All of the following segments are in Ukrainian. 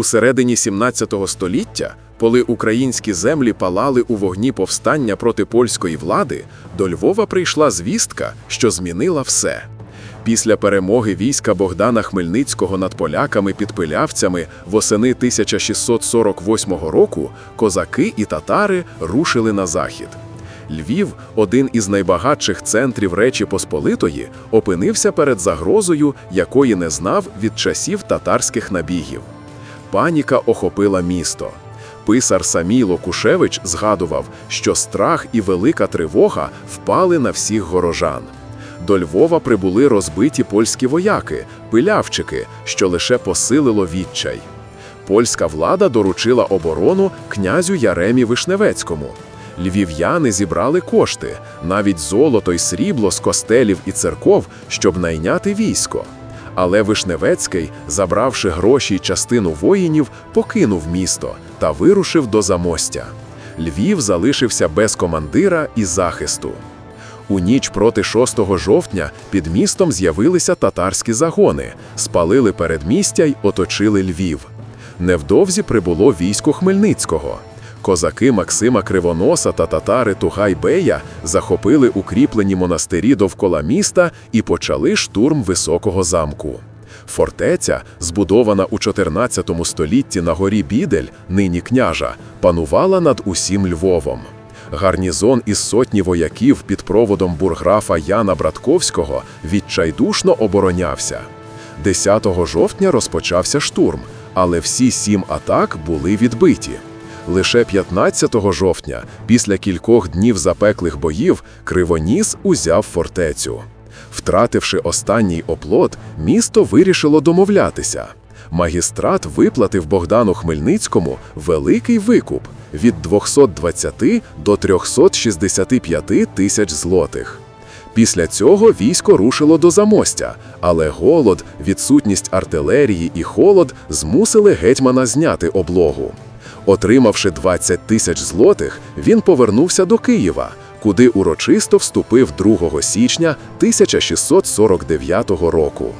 У середині 17 століття, коли українські землі палали у вогні повстання проти польської влади, до Львова прийшла звістка, що змінила все. Після перемоги війська Богдана Хмельницького над поляками під пилявцями восени 1648 року козаки і татари рушили на захід. Львів, один із найбагатших центрів Речі Посполитої, опинився перед загрозою, якої не знав від часів татарських набігів. Паніка охопила місто. Писар Самій Локушевич згадував, що страх і велика тривога впали на всіх горожан. До Львова прибули розбиті польські вояки, пилявчики, що лише посилило відчай. Польська влада доручила оборону князю Яремі Вишневецькому. Львів'яни зібрали кошти, навіть золото й срібло з костелів і церков, щоб найняти військо. Але Вишневецький, забравши гроші й частину воїнів, покинув місто та вирушив до замостя. Львів залишився без командира і захисту. У ніч проти 6 жовтня під містом з'явилися татарські загони, спалили передмістя й оточили Львів. Невдовзі прибуло військо Хмельницького. Козаки Максима Кривоноса та татари Тугай-Бея захопили укріплені монастирі довкола міста і почали штурм високого замку. Фортеця, збудована у 14 столітті на горі Бідель, нині княжа, панувала над усім Львовом. Гарнізон із сотні вояків під проводом бурграфа Яна Братковського відчайдушно оборонявся. 10 жовтня розпочався штурм, але всі сім атак були відбиті. Лише 15 жовтня, після кількох днів запеклих боїв, Кривоніс узяв фортецю. Втративши останній оплот, місто вирішило домовлятися. Магістрат виплатив Богдану Хмельницькому великий викуп від 220 до 365 тисяч злотих. Після цього військо рушило до замостя, але голод, відсутність артилерії і холод змусили гетьмана зняти облогу. Отримавши 20 тисяч злотих, він повернувся до Києва, куди урочисто вступив 2 січня 1649 року.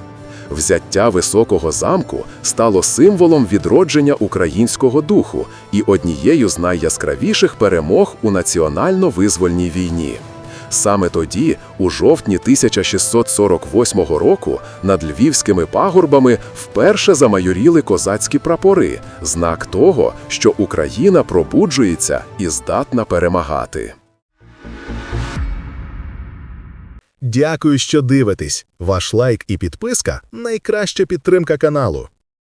Взяття високого замку стало символом відродження українського духу і однією з найяскравіших перемог у національно-визвольній війні. Саме тоді, у жовтні 1648 року, над львівськими пагорбами вперше замайоріли козацькі прапори, знак того, що Україна пробуджується і здатна перемагати. Дякую, що дивитесь. Ваш лайк і підписка найкраща підтримка каналу.